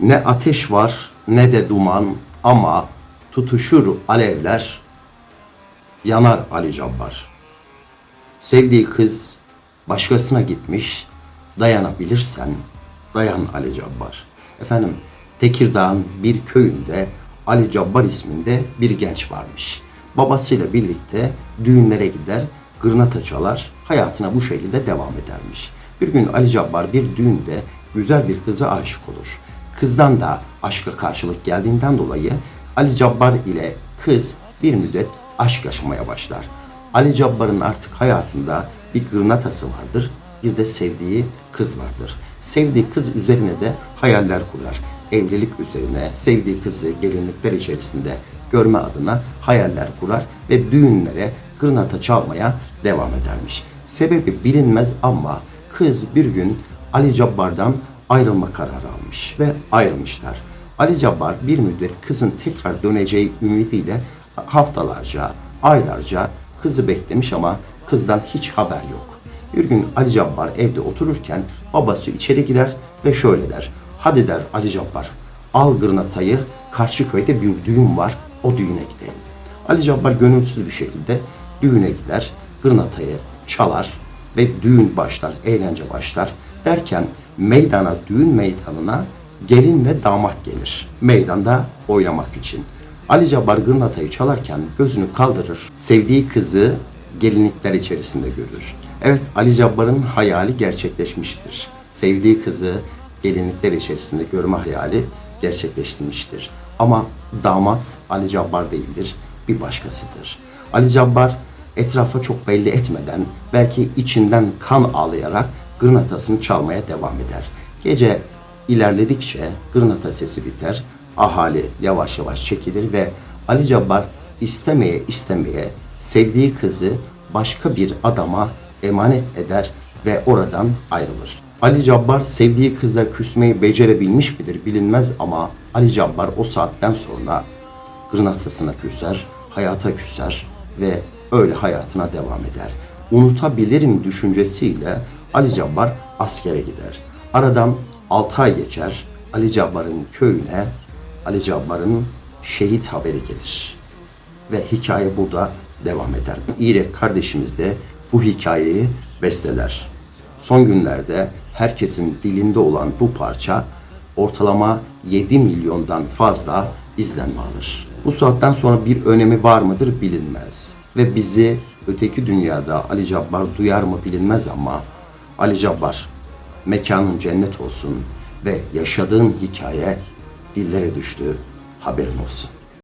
Ne ateş var ne de duman ama tutuşur alevler yanar Ali Cabbar. Sevdiği kız başkasına gitmiş dayanabilirsen dayan Ali Cabbar. Efendim Tekirdağ'ın bir köyünde Ali Cabbar isminde bir genç varmış. Babasıyla birlikte düğünlere gider, gırnata çalar, hayatına bu şekilde devam edermiş. Bir gün Ali Cabbar bir düğünde güzel bir kıza aşık olur. Kızdan da aşka karşılık geldiğinden dolayı Ali Cabbar ile kız bir müddet aşk yaşamaya başlar. Ali Cabbar'ın artık hayatında bir gırnatası vardır, bir de sevdiği kız vardır. Sevdiği kız üzerine de hayaller kurar. Evlilik üzerine, sevdiği kızı gelinlikler içerisinde görme adına hayaller kurar ve düğünlere gırnata çalmaya devam edermiş. Sebebi bilinmez ama kız bir gün Ali Cabbar'dan ayrılma kararı almış ve ayrılmışlar. Ali Cabbar bir müddet kızın tekrar döneceği ümidiyle haftalarca, aylarca kızı beklemiş ama kızdan hiç haber yok. Bir gün Ali Cabbar evde otururken babası içeri girer ve şöyle der. Hadi der Ali Cabbar al gırnatayı karşı köyde bir düğün var o düğüne gidelim. Ali Cabbar gönülsüz bir şekilde düğüne gider gırnatayı çalar ve düğün başlar, eğlence başlar. Derken meydana, düğün meydanına gelin ve damat gelir. Meydanda oynamak için. Ali Cabbar gırnatayı çalarken gözünü kaldırır. Sevdiği kızı gelinlikler içerisinde görür. Evet Ali Cabbar'ın hayali gerçekleşmiştir. Sevdiği kızı gelinlikler içerisinde görme hayali gerçekleştirmiştir. Ama damat Ali Cabbar değildir, bir başkasıdır. Ali Cabbar etrafa çok belli etmeden belki içinden kan ağlayarak gırnatasını çalmaya devam eder. Gece ilerledikçe gırnata sesi biter, ahali yavaş yavaş çekilir ve Ali Cabbar istemeye istemeye sevdiği kızı başka bir adama emanet eder ve oradan ayrılır. Ali Cabbar sevdiği kıza küsmeyi becerebilmiş midir bilinmez ama Ali Cabbar o saatten sonra gırnatasına küser, hayata küser ve öyle hayatına devam eder. Unutabilirim düşüncesiyle Ali Cabbar askere gider. Aradan 6 ay geçer. Ali Cabbar'ın köyüne Ali Cabbar'ın şehit haberi gelir. Ve hikaye burada devam eder. İrek kardeşimiz de bu hikayeyi besteler. Son günlerde herkesin dilinde olan bu parça ortalama 7 milyondan fazla izlenme alır. Bu saatten sonra bir önemi var mıdır bilinmez. Ve bizi öteki dünyada Ali Cabbar duyar mı bilinmez ama Ali Cabbar mekanın cennet olsun ve yaşadığın hikaye dillere düştü haberin olsun.